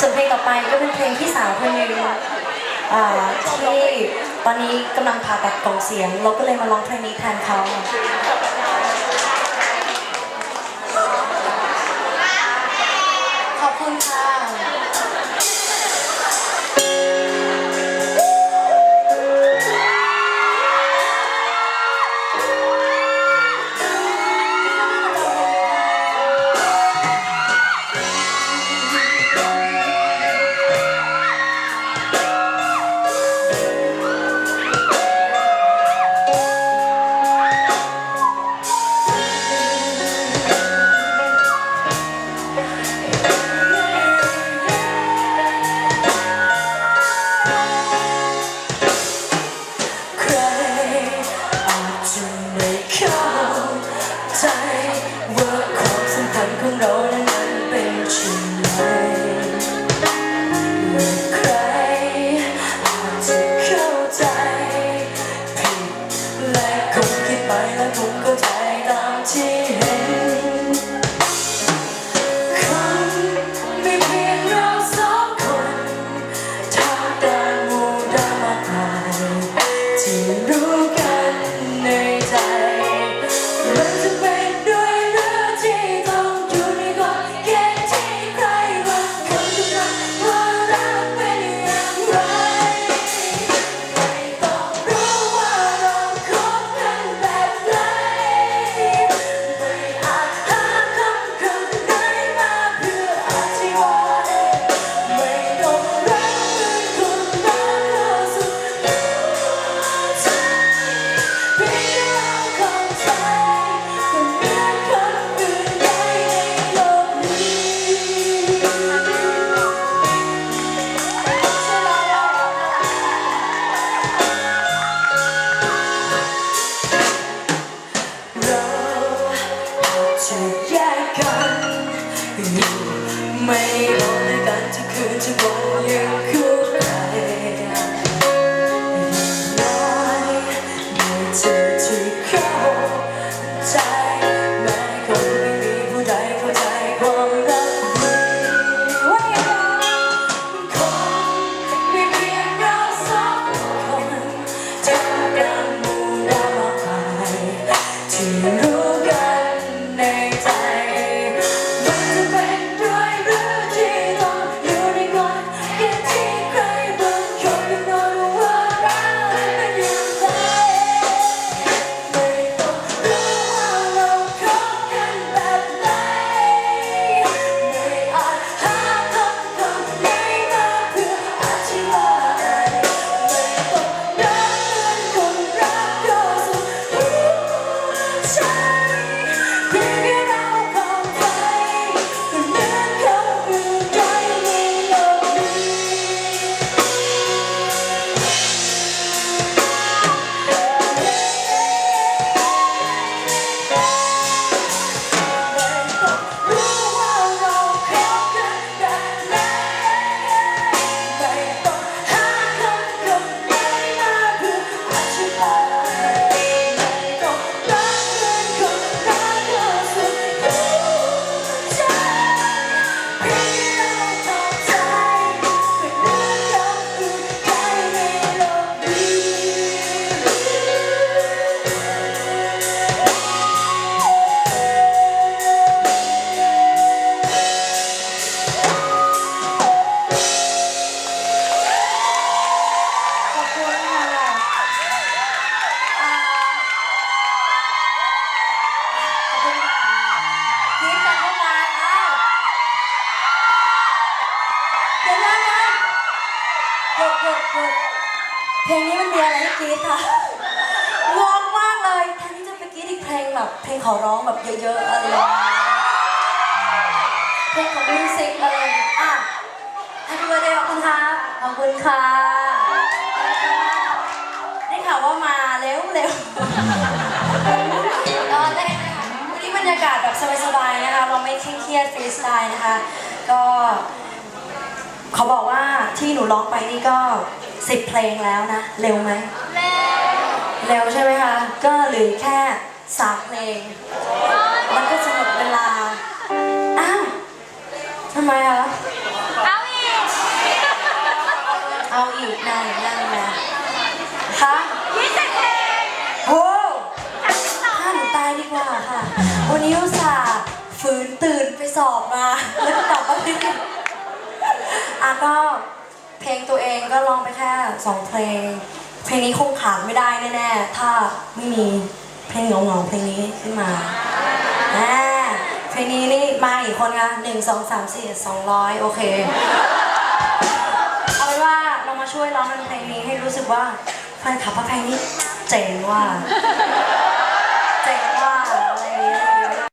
ส่วนเพลงต่อไปก็เป็นเพลงที่สาวคนหนึ่งที่ตอนนี้กำลังผ่าตัดกล่องเสียง เราก็เลยมาร้องเพลงนี้แทนเขา จะไเดี๋ยวนะหยุดหยุดหยุดเพลงนี้มันมีอะไรให้กรี๊ดค่ะงงมากเลยแทนที่จะไปกรี๊ดอีกเพลงแบบเพลงขอร้องแบบเยอะๆอะไรอย่างเงี้ยเพลงของมิวสิกอะไรอย่างเงี้ยอะ Happy birthday ขอบคุณค่ะขอบคุณค่ะได้ข่าวว่ามาเร็วเร็วรอเล่นนะคะวันนี้บรรยากาศแบบสบายๆนะคะ เราไม่เคร่งเครียดฟรีสไตล์นะคะ ก็ เขาบอกว่าที่หนูร้องไปนี่ก็สิบเพลงแล้วนะ เร็วไหมเร็วใช่ไหมคะ ก็เหลือแค่สามเพลง มันก็จะหมดเวลา อ้าวทำไมอะเอาอีกนั่งนั่งนะคะโอ้ถ้าหนูตายดีกว่าค่ะ วันนี้อุตส่าห์ฝืนตื่นไปสอบมา แล้วก็กลับมาเรียน อะก็เพลงตัวเองก็ร้องไปแค่สองเพลง เพลงนี้คงขาดไม่ได้แน่ๆ ถ้าไม่มีเพลงเหงาๆเพลงนี้ขึ้นมาอ่าเพลงนี้นี่มาอีกคนคะหนึ่งสองสามสี่สองร้อยโอเค เอาเป็นว่าเรามาช่วยร้องเป็นเพลงนี้ให้รู้สึกว่าแฟนคลับว่าเพลงนี้เจ๋งว่ะ